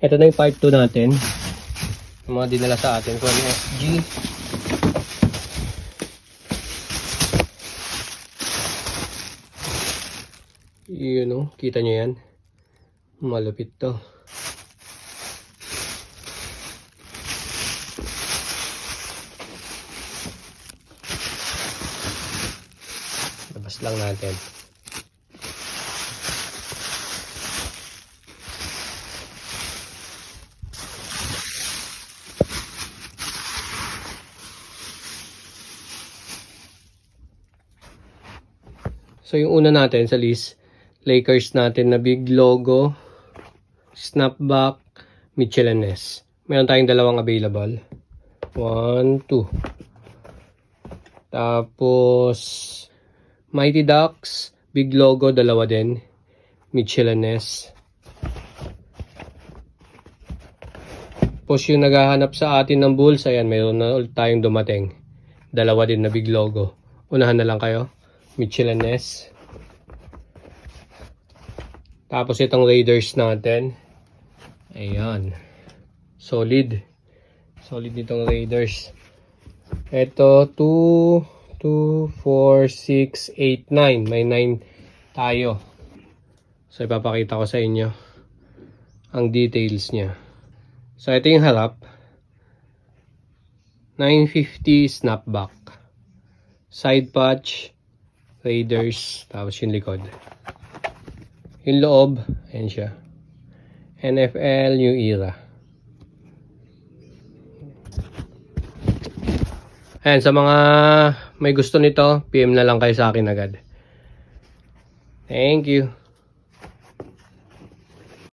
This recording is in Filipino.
Ito na yung part 2 natin. Yung mga dinala sa atin from SG. Yun o, kita nyo yan. Malupit to. Labas lang natin. So yung una natin sa list, Lakers natin na big logo, snapback, Michelin S. Meron tayong dalawang available. One, two. Tapos, Mighty Ducks, big logo, dalawa din. Michelin S. Tapos yung naghahanap sa atin ng Bulls, ayan, mayroon na ulit tayong dumating. Dalawa din na big logo. Unahan na lang kayo. Michelin S. Tapos itong Raiders natin. Ayan. Solid. Solid itong Raiders. Ito, 2, 2, 4, 6, 8, 9. May 9 tayo. So, ipapakita ko sa inyo ang details niya. So, ito yung harap. 950 snapback. Side patch, Raiders, tapos yung likod. Yung loob, ayan siya. NFL New Era. Ayan, sa mga may gusto nito, PM na lang kayo sa akin agad. Thank you.